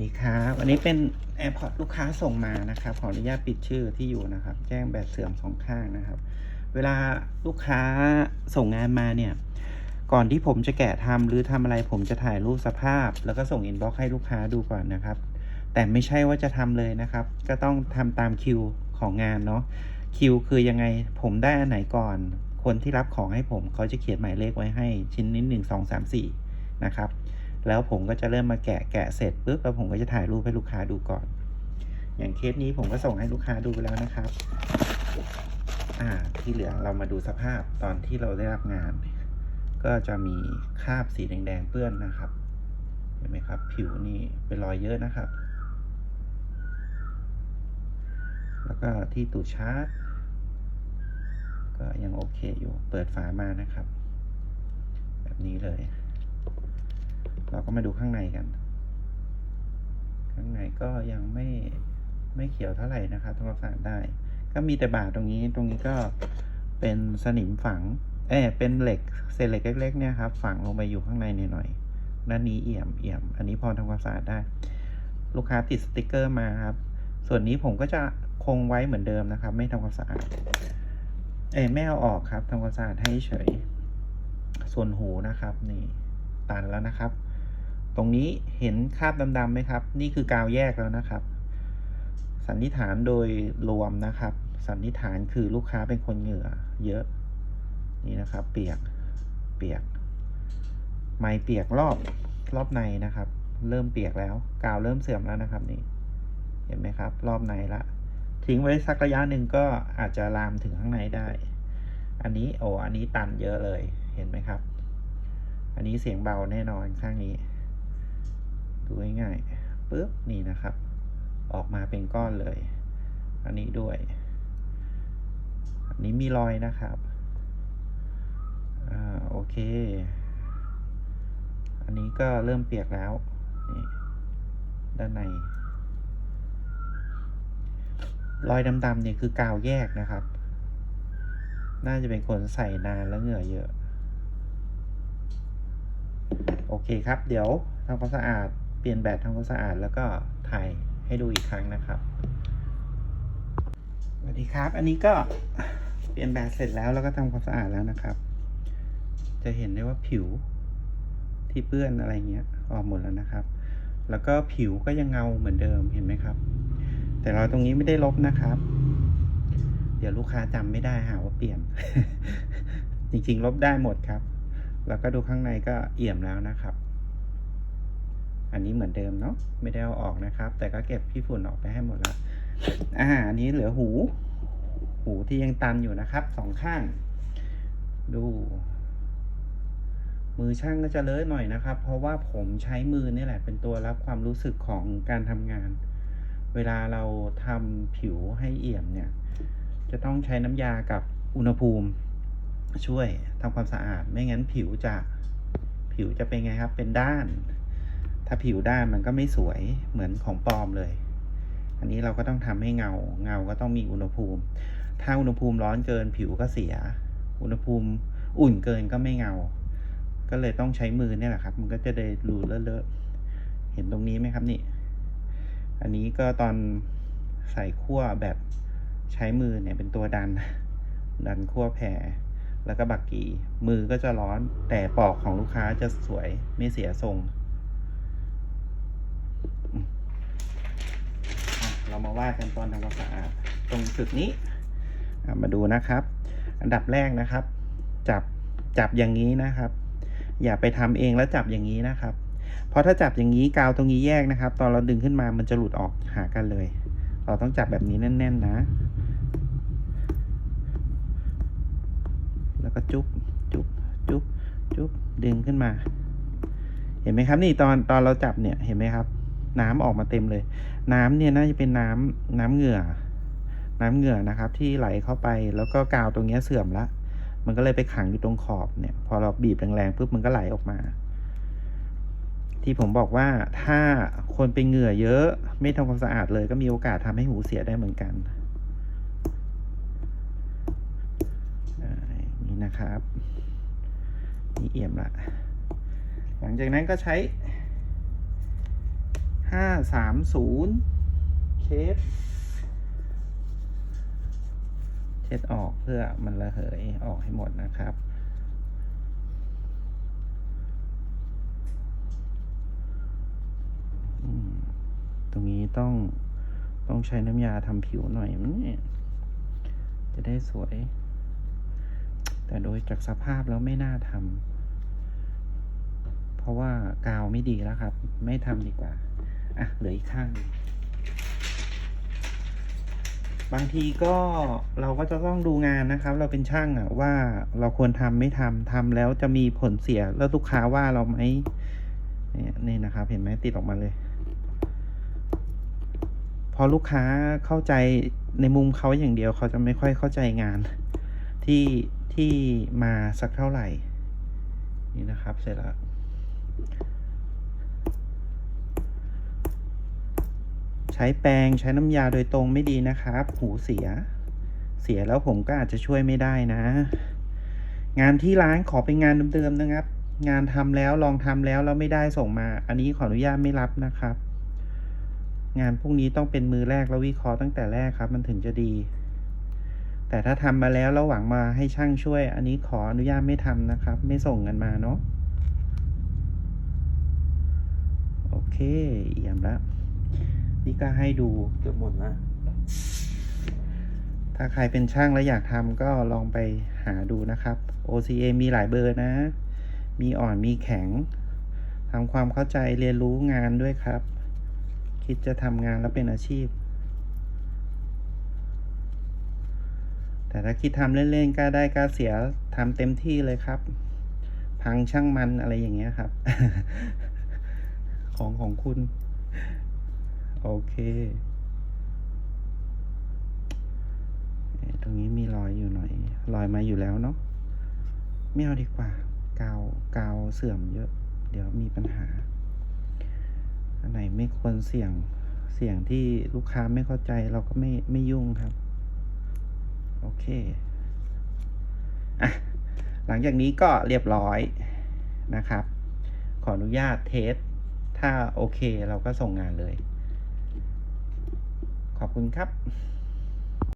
ดีครับวันนี้เป็น AirPods ลูกค้าส่งมานะครับ ขออนุญาตปิดชื่อที่อยู่นะครับ แจ้งแบตเสื่อมสองข้างนะครับ เวลาลูกค้าส่งงานมาเนี่ย ก่อนที่ผมจะแกะทำหรือทำอะไรผมจะถ่ายรูปสภาพ แล้วก็ส่งอินบ็อกซ์ให้ลูกค้าดูก่อนนะครับ แต่ไม่ใช่ว่าจะทำเลยนะครับ ก็ต้องทำตามคิวของงานเนาะคิวคือยังไงผมได้อันไหนก่อน คนที่รับของให้ผมเขาจะเขียนหมายเลขไว้ให้ชิ้นนี้หนึ่งสองสามสี่นะครับ แล้วผมก็จะเริ่มมาแกะแกะเสร็จปุ๊บแล้วผมก็จะถ่ายรูปให้ลูกค้าดูก่อน อย่างเคสนี้ผมก็ส่งให้ลูกค้าดูไปแล้วนะครับ อ่าที่เหลือเรามาดูสภาพตอนที่เราได้รับงาน ก็จะมีคราบสีแดงๆเปื้อนนะครับเห็นไหมครับ ผิวนี่เป็นรอยเยอะนะครับ แล้วก็ที่ตูดชาร์จก็ยังโอเคอยู่ เปิดฝามานะครับ แบบนี้เลย เราก็มาดูข้างในกัน ข้างในก็ยังไม่ไม่เขียวเท่าไหร่นะครับทำความสะอาดได้ ก็มีแต่บาดตรงนี้ตรงนี้ก็เป็นสนิมฝังเอ้ยเป็นเหล็กเศษเหล็กเล็กๆเนี่ยครับฝังลงไปอยู่ข้างในหน่อยๆด้านนี้เอี่ยมเอี่ยม อันนี้พอทำความสะอาดได้ ลูกค้าติดสติกเกอร์มาครับ ส่วนนี้ผมก็จะคงไว้เหมือนเดิมนะครับ ไม่ทำความสะอาดเอ้ยไม่เอาออกครับทำความสะอาดให้เฉย ส่วนหูนะครับ นี่ตันแล้วนะครับ รงนี้เห็นคราบดำๆไหมครับ นี่คือกาวแยกแล้วนะครับ สันนิษฐานโดยรวมนะครับ สันนิษฐานคือลูกค้าเป็นคนเหงื่อ เยอะนี่นะครับ เปียกเปียก ไม่เปียกรอบรอบในนะครับ เริ่มเปียกแล้ว กาวเริ่มเสื่อมแล้วนะครับนี่ เห็นไหมครับ รอบในละทิ้งไว้สักระยะหนึ่งก็อาจจะลามถึงข้างในได้ อันนี้โอ้อันนี้ตันเยอะเลยเห็นไหมครับ อันนี้เสียงเบาแน่นอนข้างนี้ ดูง่ายๆปึ๊บนี่นะครับ ออกมาเป็นก้อนเลย อันนี้ด้วย อันนี้มีรอยนะครับอ่าโอเค อันนี้ก็เริ่มเปียกแล้วนี่ด้านใน รอยดำๆเนี่ยคือกาวแยกนะครับ น่าจะเป็นคนใส่นานแล้วเหงื่อเยอะโอเคครับ เดี๋ยวทำความสะอาด เปลี่ยนแบตทำความสะอาดแล้วก็ถ่ายให้ดูอีกครั้งนะครับสวัสดีครับ อันนี้ก็เปลี่ยนแบตเสร็จแล้วแล้วก็ทำความสะอาดแล้วนะครับ จะเห็นได้ว่าผิวที่เปื้อนอะไรเงี้ยออกหมดแล้วนะครับ แล้วก็ผิวก็ยังเงาเหมือนเดิมเห็นไหมครับ แต่เราตรงนี้ไม่ได้ลบนะครับ เดี๋ยวลูกค้าจำไม่ได้หาว่าเปลี่ยน จริงๆ ลบได้หมดครับ แล้วก็ดูข้างในก็เอี่ยมแล้วนะครับ อันนี้เหมือนเดิมเนาะไม่ได้เอาออกนะครับ แต่ก็เก็บขี้ฝุ่นออกไปให้หมดล้วอ่าอันนี้เหลือหู หูที่ยังตันอยู่นะครับสองข้าง ดู มือช่างก็จะเลอะหน่อยนะครับ เพราะว่าผมใช้มือนี่แหละ เป็นตัวรับความรู้สึกของการทำงาน เวลาเราทำผิวให้เอี่ยมเนี่ย จะต้องใช้น้ำยากับอุณหภูมิ ช่วยทำความสะอาด ไม่งั้นผิวจะผิวจะเป็นไงครับ เป็นด้าน ถ้าผิวด้านมันก็ไม่สวยเหมือนของปลอมเลย อันนี้เราก็ต้องทำให้เงา เงาก็ต้องมีอุณหภูมิ ถ้าอุณหภูมิร้อนเกินผิวก็เสีย อุณหภูมิอุ่นเกินก็ไม่เงา ก็เลยต้องใช้มือเนี่ยแหละครับ มันก็จะได้รูเลอะๆเห็นตรงนี้ไหมครับนี่ อันนี้ก็ตอนใส่ขั้วแบบใช้มือเนี่ยเป็นตัวดัน ดันขั้วแผ่แล้วก็บักกี้มือก็จะร้อนแต่ปอกของลูกค้าจะสวยไม่เสียทรงอืมอะเรา มาว่ากันตอนทำความสะอาดตรงจุดนี้มาดูนะครับ อันดับแรกนะครับ จับจับอย่างนี้นะครับ อย่าไปทำเองแล้วจับอย่างนี้นะครับ เพราะถ้าจับอย่างนี้กาวตรงนี้แยกนะครับ ตอนเราดึงขึ้นมามันจะหลุดออกหากันเลย เราต้องจับแบบนี้แน่น ๆ นะ แล้วก็จุ๊บจุ๊บจุ๊บจุ๊บดึงขึ้นมา เห็นไหมครับ นี่ตอนตอนเราจับเนี่ยเห็นไหมครับ น้ำออกมาเต็มเลย น้ำเนี่ยน่าจะเป็นน้ำน้ำเหงื่อ น้ำเหงื่อนะครับ ที่ไหลเข้าไปแล้วก็กาวตรงนี้เสื่อมละ มันก็เลยไปขังอยู่ตรงขอบเนี่ย พอเราบีบแรงๆปุ๊บมันก็ไหลออกมา ที่ผมบอกว่าถ้าคนเป็นเหงื่อเยอะ ไม่ทำความสะอาดเลยก็มีโอกาสทำให้หูเสียได้เหมือนกันนี่นะครับนี่เอี่ยมละหลังจากนั้นก็ใช้ ห้าสามศูนย์เช็ดเช็ดออกเพื่อมันระเหยออกให้หมดนะครับตรงนี้ต้องต้องใช้น้ำยาทำผิวหน่อยมันจะได้สวย แต่โดยจากสภาพแล้วไม่น่าทำเพราะว่ากาวไม่ดีแล้วครับ ไม่ทำดีกว่า อะเหลืออีกข้าง บางทีก็เราก็จะต้องดูงานนะครับ เราเป็นช่างอะว่าเราควรทำไม่ทำทำแล้วจะมีผลเสียแล้วลูกค้าว่าเราไหมเนี่ยนี่นะครับ เห็นไหมติดออกมาเลย พอลูกค้าเข้าใจในมุมเขาอย่างเดียวเขาจะไม่ค่อยเข้าใจงาน ที่ที่มาสักเท่าไหร่ นี่นะครับ เสร็จแล้ว ช้แปรงใช้น้ำยาโดยตรงไม่ดีนะครับ หูเสีย เสียแล้วผมก็อาจจะช่วยไม่ได้นะ งานที่ร้านขอเป็นงานเดิมๆนะครับ งานทำแล้วลองทำแล้วแล้วไม่ได้ส่งมา อันนี้ขออนุญาตไม่รับนะครับ งานพวกนี้ต้องเป็นมือแรกแล้ววิเคราะห์ตั้งแต่แรกครับ มันถึงจะดี แต่ถ้าทำมาแล้วแล้วหวังมาให้ช่างช่วย อันนี้ขออนุญาตไม่ทำนะครับ ไม่ส่งกันมาเนาะโอเคเยี่ยมแล้ว นี่ก็ให้ดูเกือบหมดละถ้าใครเป็นช่างแล้วอยากทำก็ลองไปหาดูนะครับ OCA มีหลายเบอร์นะ มีอ่อนมีแข็งทำความเข้าใจเรียนรู้งานด้วยครับ คิดจะทำงานแล้วเป็นอาชีพ แต่ถ้าคิดทำเล่นๆกล้าได้กล้าเสียทำเต็มที่เลยครับ พังช่างมันอะไรอย่างเงี้ยครับ ของของคุณ โอเค ตรงนี้มีรอยอยู่หน่อย รอยมาอยู่แล้วเนาะไม่เอาดีกว่า กาวกาวเสื่อมเยอะ เดี๋ยวมีปัญหา อันไหนไม่ควรเสี่ยงเสี่ยงที่ลูกค้าไม่เข้าใจเราก็ไม่ไม่ยุ่งครับ โอเคอะหลังจากนี้ก็เรียบร้อยนะครับ ขออนุญาตเทส ถ้าโอเคเราก็ส่งงานเลย ขอบคุณครับ